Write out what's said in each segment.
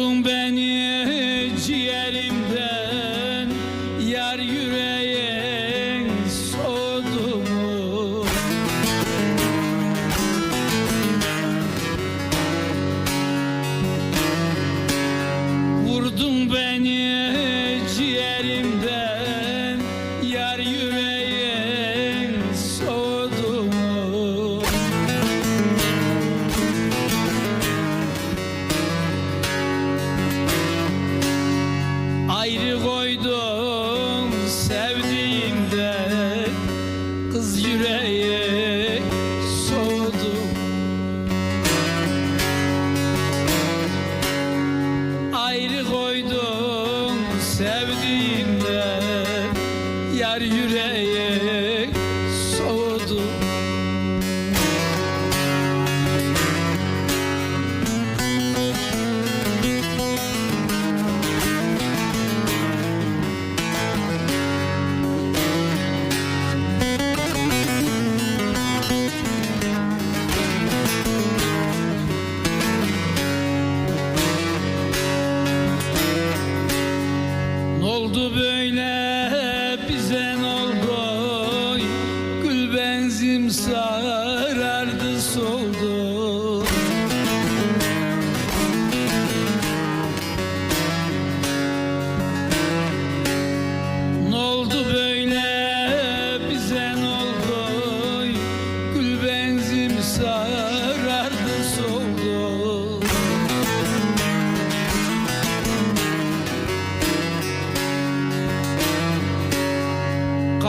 Boom, back. Ne oldu böyle inside.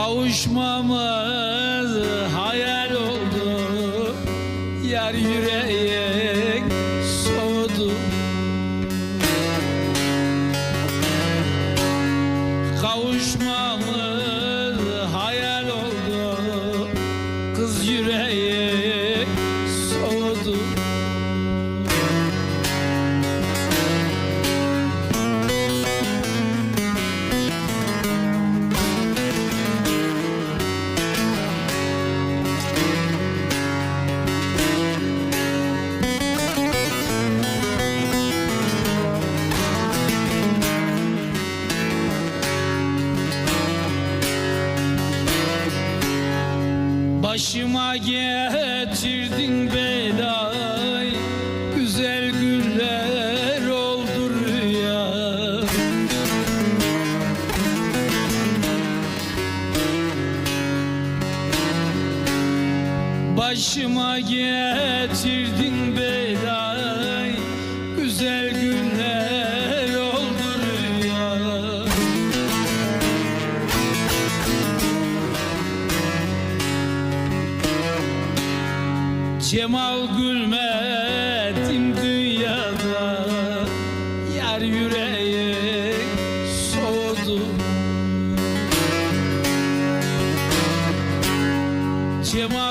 Kavuşmamız hayal oldu. Yar yüreği Başıma getirdin belayı Güzel günler oldu rüya. Başıma getirdin belayı Cemal gülmedim dünyada Yar yüreği soğudu Cemal